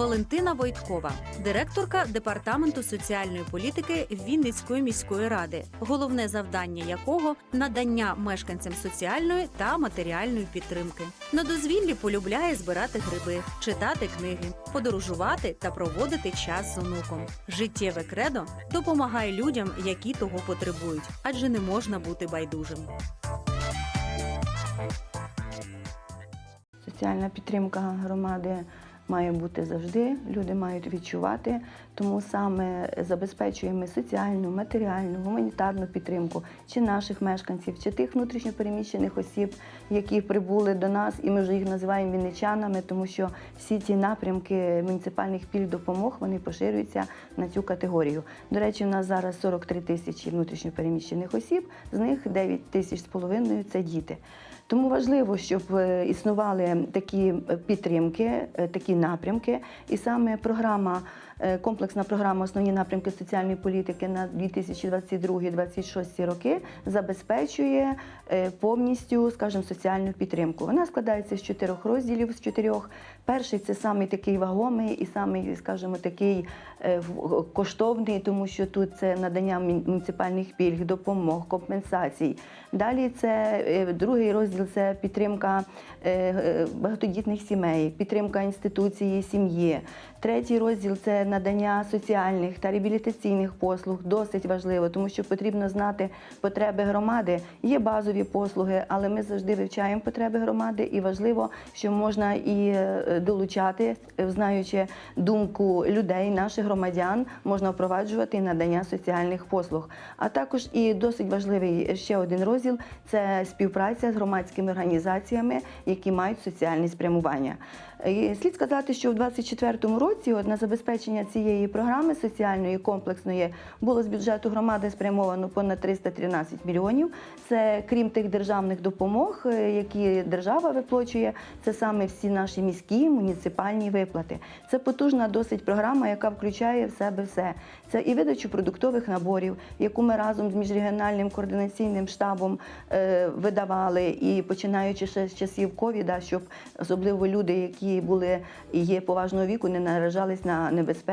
Валентина Войткова, директорка департаменту соціальної політики Вінницької міської ради, головне завдання якого надання мешканцям соціальної та матеріальної підтримки. На дозвіллі полюбляє збирати гриби, читати книги, подорожувати та проводити час з онуком. Життєве кредо допомагає людям, які того потребують, адже не можна бути байдужим. Соціальна підтримка громади має бути завжди. Люди мають відчувати, тому саме забезпечуємо соціальну, матеріальну, гуманітарну підтримку чи наших мешканців, чи тих внутрішньопереміщених осіб, які прибули до нас, і ми вже їх називаємо вінничанами, тому що всі ці напрямки муніципальних пільг допомог вони поширюються на цю категорію. До речі, у нас зараз 43 тисячі внутрішньопереміщених осіб, з них 9 тисяч з половиною це діти. Тому важливо, щоб е, існували такі е, підтримки, е, такі напрямки, і саме програма, комплексна програма основні напрямки соціальної політики на 2022-2026 роки забезпечує е, повністю, скажімо, соціальну підтримку. Вона складається з чотирьох розділів з чотирьох. Перший це самий такий вагомий і самий, скажімо, такий е, коштовний, тому що тут це надання муніципальних пільг, допомог, компенсацій. Далі це е, другий розділ це підтримка е, е, багатодітних сімей, підтримка інституції сім'ї. Третій розділ це надання соціальних та реабілітаційних послуг. Досить важливо, тому що потрібно знати потреби громади. Є базові послуги, але ми завжди вивчаємо потреби громади, і важливо, що можна і е, долучати, е, знаючи думку людей, наших громадян, можна впроваджувати надання соціальних послуг. А також і досить важливий ще один розділ це співпраця з громадськими організаціями, які мають соціальне спрямування. І слід сказати, що в 2024 році от на забезпечення цієї програми соціальної комплексної було з бюджету громади спрямовано понад 313 мільйонів. Це крім тих державних допомог, е, які держава виплачує, це саме всі наші міські муніципальні виплати. Це потужна досить програма, яка включає в себе все. Це і видачу продуктових наборів, яку ми разом з міжрегіональним координаційним штабом е, видавали, і починаючи ще з часів ковіда, щоб особливо люди, які були і є поважного віку, не наражались на небезпеку.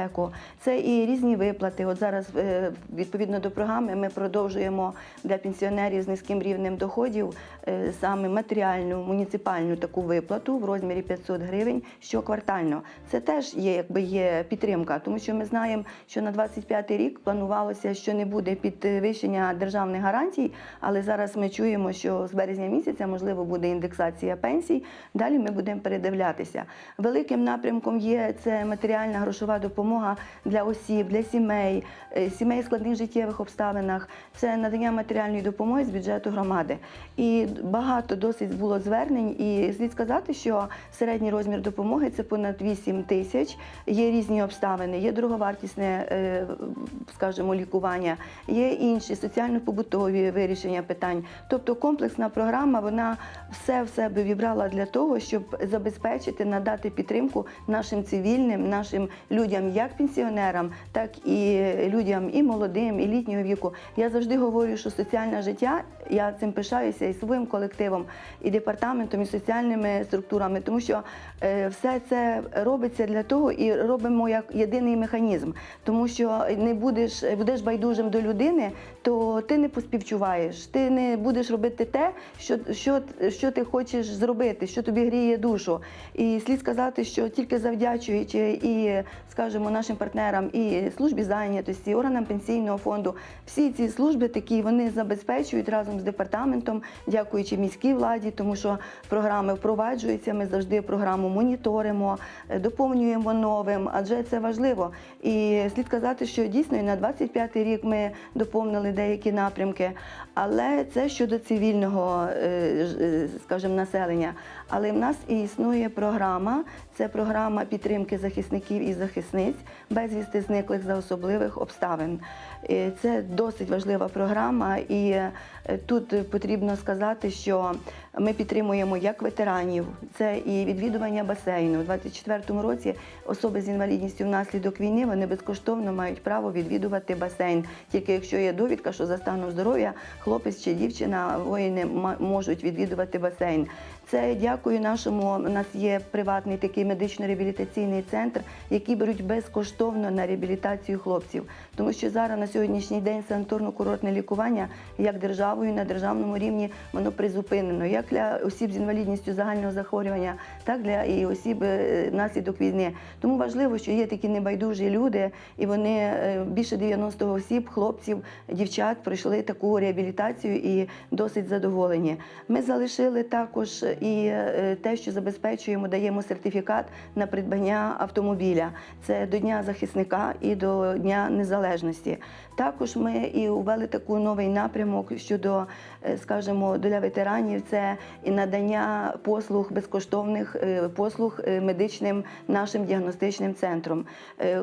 Це і різні виплати. От зараз е, відповідно до програми ми продовжуємо для пенсіонерів з низьким рівнем доходів е, саме матеріальну муніципальну таку виплату в розмірі 500 гривень щоквартально. Це теж є якби є підтримка, тому що ми знаємо, що на 25 рік планувалося, що не буде підвищення державних гарантій, але зараз ми чуємо, що з березня місяця можливо буде індексація пенсій. Далі ми будемо передивлятися. Великим напрямком є це матеріальна грошова допомога для осіб, для сімей, е, сімей в складних життєвих обставинах. Це надання матеріальної допомоги з бюджету громади. І багато досить було звернень. І слід сказати, що середній розмір допомоги це понад 8 тисяч. Є різні обставини, є дороговартісне, е, скажімо, лікування, є інші соціально-побутові вирішення питань. Тобто комплексна програма вона все в себе вібрала для того, щоб забезпечити, надати підтримку нашим цивільним, нашим людям, як пенсіонерам, так і людям і молодим, і літнього віку. Я завжди говорю, що соціальне життя, я цим пишаюся і своїм колективом, і департаментом, і соціальними структурами, тому що е, все це робиться для того і робимо як єдиний механізм. Тому що не будеш, будеш байдужим до людини, то ти не поспівчуваєш, ти не будеш робити те, що, що, що ти хочеш зробити, що тобі гріє душу. І слід сказати, що тільки завдячуючи і, скажімо, нашим партнерам, і службі зайнятості, і органам пенсійного фонду, всі ці служби такі вони забезпечують разом з департаментом, дякуючи міській владі, тому що програми впроваджуються. Ми завжди програму моніторимо, е, доповнюємо новим, адже це важливо. І слід сказати, що дійсно і на 25-й рік ми доповнили деякі напрямки, але це щодо цивільного, е, е, скажімо, населення. Але в нас і існує програма. Це програма підтримки захисників і захисниць безвісти зниклих за особливих обставин. Е, Це досить важлива програма, і е, тут потрібно сказати, що ми підтримуємо як ветеранів, це і відвідування басейну. У 24-му році особи з інвалідністю внаслідок війни вони безкоштовно мають право відвідувати басейн. Тільки якщо є довідка, що за станом здоров'я хлопець чи дівчина воїни можуть відвідувати басейн. Це дякую нашому. У нас є приватний такий медично-реабілітаційний центр, який беруть безкоштовно на реабілітацію хлопців. Тому що зараз на сьогоднішній день санаторно-курортне лікування як державою на державному рівні воно призупинено, як для осіб з інвалідністю загального захворювання, так для і осіб е, внаслідок війни. Тому важливо, що є такі небайдужі люди, і вони е, більше 90 осіб, хлопців, дівчат пройшли таку реабілітацію і досить задоволені. Ми залишили також і е, те, що забезпечуємо, даємо сертифікат на придбання автомобіля. Це до Дня захисника і до Дня Незалежності. Також ми і ввели таку новий напрямок щодо, е, скажімо, для ветеранів. Це і надання послуг безкоштовних е, послуг медичним нашим діагностичним центром.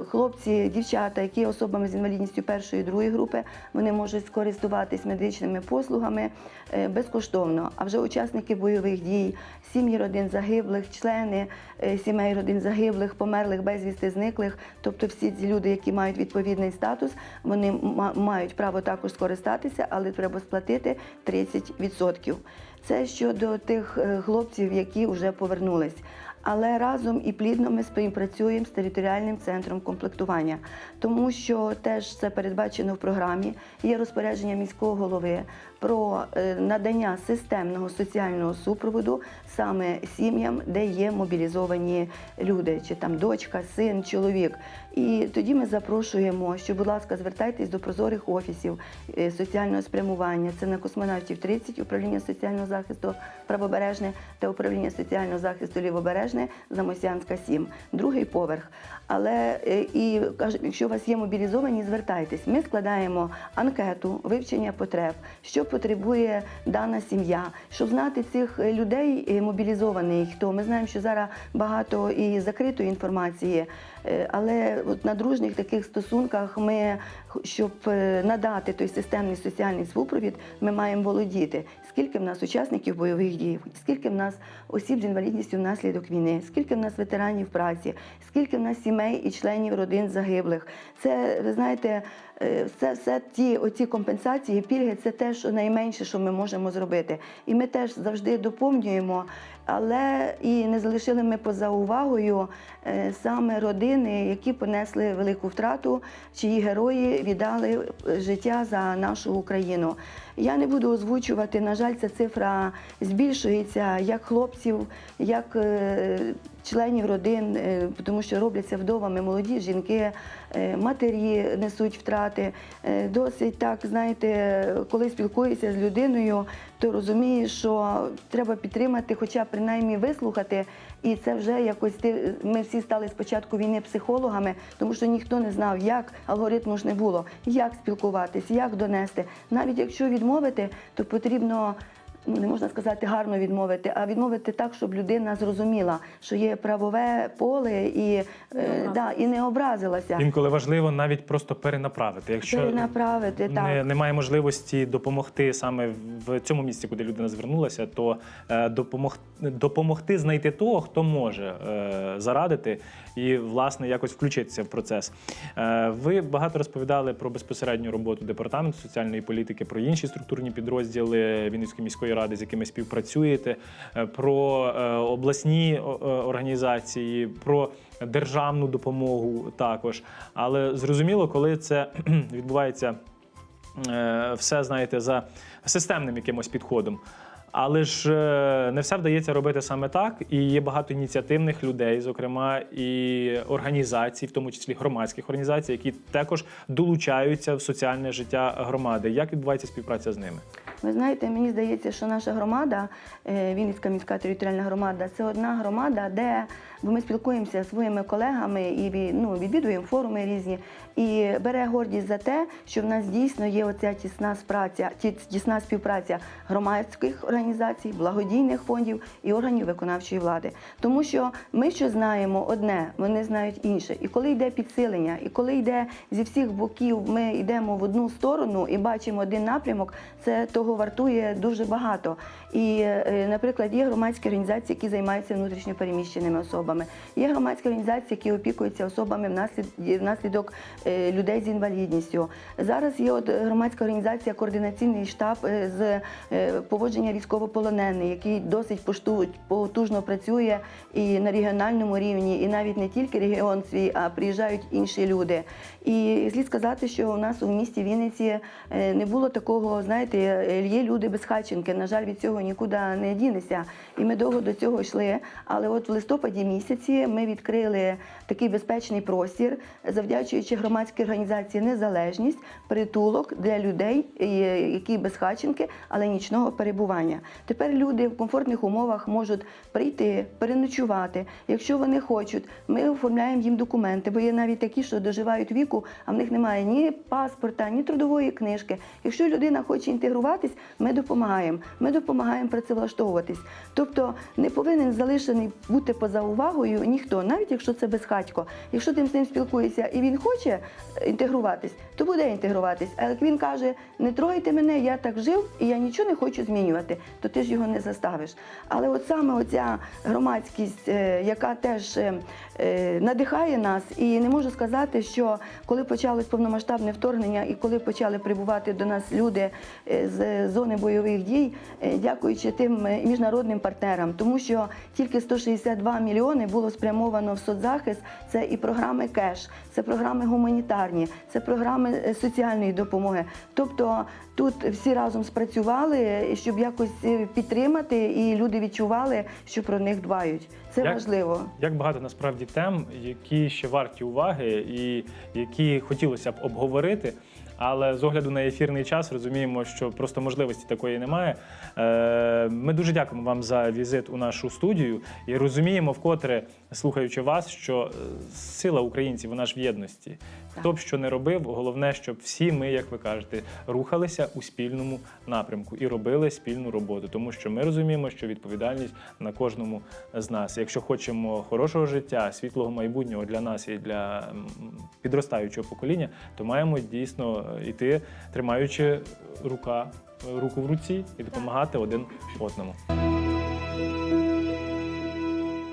Хлопці, дівчата, які особами з інвалідністю першої і другої групи, вони можуть скористуватись медичними послугами безкоштовно. А вже учасники бойових дій, сім'ї родин загиблих, члени е, сімей родин загиблих, померлих, безвісти зниклих, тобто всі ці люди, які мають відповідний статус, вони мають право також скористатися, але треба сплатити 30%. Це щодо тих е, хлопців, які вже повернулись. Але разом і плідно ми співпрацюємо з територіальним центром комплектування, тому що теж це передбачено в програмі. Є розпорядження міського голови про е, надання системного соціального супроводу саме сім'ям, де є мобілізовані люди, чи там дочка, син, чоловік. І тоді ми запрошуємо, що, будь ласка, звертайтесь до прозорих офісів е, соціального спрямування. Це на космонавтів 30, управління соціального захисту правобережне та управління соціального захисту лівобережне, Замосянська 7, другий поверх. Але е, і кажу, якщо у вас є мобілізовані, звертайтесь. Ми складаємо анкету вивчення потреб, що потребує дана сім'я, щоб знати цих е, людей е, мобілізованих. Хто ми знаємо, що зараз багато і закритої інформації, але от на дружніх таких стосунках ми, щоб надати той системний соціальний супровід, ми маємо володіти. Скільки в нас учасників бойових дій, скільки в нас осіб з інвалідністю внаслідок війни, скільки в нас ветеранів праці, скільки в нас сімей і членів родин загиблих. Це ви знаєте, все, все ті оці компенсації, пільги, це те, що найменше, що ми можемо зробити. І ми теж завжди доповнюємо, але і не залишили ми поза увагою е, саме родини, які понесли велику втрату, чиї герої віддали е, життя за нашу Україну. Я не буду озвучувати, на жаль, ця цифра збільшується як хлопців, як е, членів родин, е, тому що робляться вдовами молоді жінки, е, матері несуть втрати. Е, Досить так, знаєте, коли спілкуєшся з людиною, то розумієш, що треба підтримати, хоча б принаймні вислухати. І це вже якось ти. Ми всі стали спочатку війни психологами, тому що ніхто не знав, як алгоритму ж не було, як спілкуватись, як донести. Навіть якщо відмовити, то потрібно. Ну, не можна сказати гарно відмовити, а відмовити так, щоб людина зрозуміла, що є правове поле і, е, да, і не образилася. Інколи важливо навіть просто перенаправити. Якщо Перенаправити, так. не, немає можливості допомогти саме в цьому місці, куди людина звернулася, то е, допомог, допомогти знайти того, хто може е, зарадити і власне якось включитися в процес. Е, ви багато розповідали про безпосередню роботу департаменту соціальної політики, про інші структурні підрозділи Вінницької міської ради, з якими співпрацюєте, е, про е, обласні е, організації, про державну допомогу також. Але зрозуміло, коли це відбувається все, знаєте, за системним якимось підходом. Але ж не все вдається робити саме так, і є багато ініціативних людей, зокрема і організацій, в тому числі громадських організацій, які також долучаються в соціальне життя громади. Як відбувається співпраця з ними? Ви знаєте, мені здається, що наша громада, е, Вінницька міська територіальна громада, це одна громада, де бо ми спілкуємося зі своїми колегами і ну, відвідуємо форуми різні. І бере гордість за те, що в нас дійсно є оця тісна спраця, тісна співпраця громадських організацій, благодійних фондів і органів виконавчої влади. Тому що ми що знаємо одне, вони знають інше. І коли йде підсилення, і коли йде зі всіх боків, ми йдемо в одну сторону і бачимо один напрямок, це того вартує дуже багато. І, е, наприклад, є громадські організації, які займаються внутрішньо переміщеними особами. Є громадські організації, які опікуються особами внаслідок е, людей з інвалідністю. Зараз є от громадська організація Координаційний штаб е, з поводження військовополонених, який досить потужно працює і на регіональному рівні, і навіть не тільки регіон свій, а приїжджають інші люди. І слід сказати, що у нас у місті Вінниці не було такого, знаєте, є люди без хатченки. На жаль, від цього нікуди не дінеся. І ми довго до цього йшли. Але от в листопаді місяці ми відкрили такий безпечний простір, завдячуючи громадській організації Незалежність, притулок для людей, е, які без хатченки, але нічного перебування. Тепер люди в комфортних умовах можуть прийти, переночувати. Якщо вони хочуть, ми оформляємо їм документи, бо є навіть такі, що доживають віку, а в них немає ні паспорта, ні трудової книжки. Якщо людина хоче інтегруватись, ми допомагаємо. Ми допомагаємо працевлаштовуватись. Тобто не повинен залишений бути поза увагою ніхто, навіть якщо це безхатько. Якщо ти з ним спілкуєшся і він хоче е, інтегруватись, то буде інтегруватись. А як він каже, не трогайте мене, я так жив і я нічого не хочу змінювати, то ти ж його не заставиш. Але от саме оця громадськість, е, яка теж е, надихає нас, і не можу сказати, що коли почалось повномасштабне вторгнення і коли почали прибувати до нас люди з зони бойових дій, е, дякуючи тим е, міжнародним партнерам, тому що тільки 162 мільйони було спрямовано в соцзахист. Це і програми кеш, це програми гуманітарні, це програми е, соціальної допомоги. Тобто тут всі разом спрацювали, щоб якось підтримати, і люди відчували, що про них дбають. Це Як- важливо. Як багато насправді тем, які ще варті уваги, і які хотілося б обговорити. Але з огляду на ефірний час розуміємо, що просто можливості такої немає. Е, Ми дуже дякуємо вам за візит у нашу студію і розуміємо вкотре, слухаючи вас, що е, сила українців вона ж в єдності. Хто б що не робив, головне, щоб всі ми, як ви кажете, рухалися у спільному напрямку і робили спільну роботу, тому що ми розуміємо, що відповідальність на кожному з нас. Якщо хочемо хорошого життя, світлого майбутнього для нас і для підростаючого покоління, то маємо дійсно е, йти, тримаючи рука руку в руці і допомагати один одному.